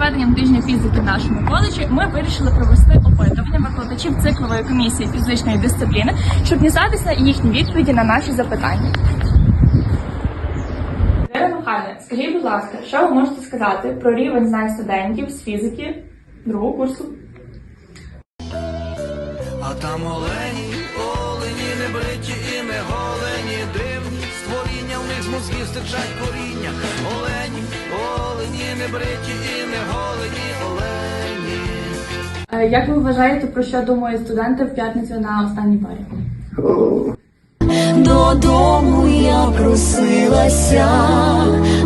проведенням тижня фізики в нашому коледжі ми вирішили провести опитування викладачів циклової комісії фізичної дисципліни, щоб дізнатися їхні відповіді на наші запитання. Віра Михайлівна, скажіть, будь ласка, що ви можете сказати про рівень знань студентів з фізики другого курсу? А там олені, олені, не бриті і не голені, дивні створіння, в них з мозгів стирчать коріння. Олені, олені, не бриті Як ви вважаєте, про що думають студенти в п'ятницю на останній парі? Додому я просилася,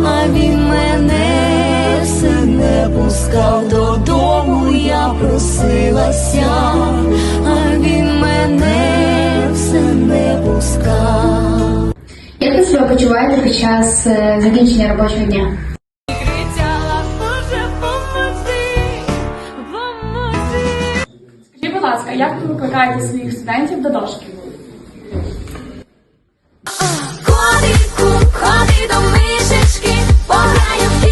а він мене все не пускав. Додому я просилася, а він мене все не пускав. Як ви себе почуваєте під час е, закінчення робочого дня? Ласка, як ви викликаєте своїх студентів до дошки? Котику, ходи до мишечки, пограю в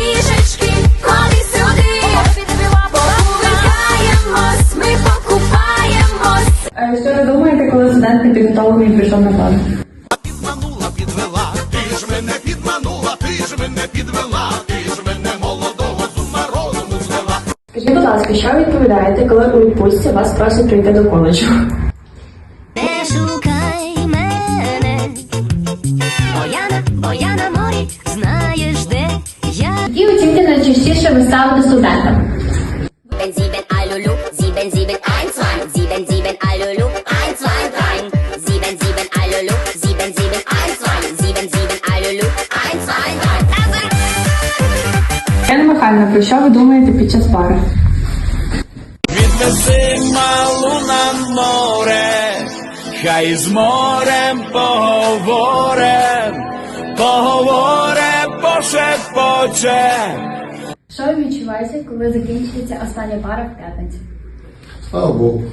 ходи сюди, покупаємось, ми покупаємось. Е, Що ви думаєте, коли студент не підготовлений прийшов на пару? Скажіть, будь ласка, що ви відповідаєте, коли у відпустці вас просять прийти до коледжу? Не шукай мене, бо я на, бо я на морі, знаєш де я. Які оцінки найчастіше ви ставите студентам? Sieben, sieben, Alulu, sieben, sieben, eins, zwei, sieben, sieben, Alulu, eins, zwei, drei, sieben, sieben, Alulu, sieben, sieben, eins, Яна Михайлівна, про що ви думаєте під час пари? Відвези малу на море, хай з морем поговорем, поговорем, пошепоче. Що ви відчуваєте, коли закінчується остання пара в п'ятницю? Слава Богу.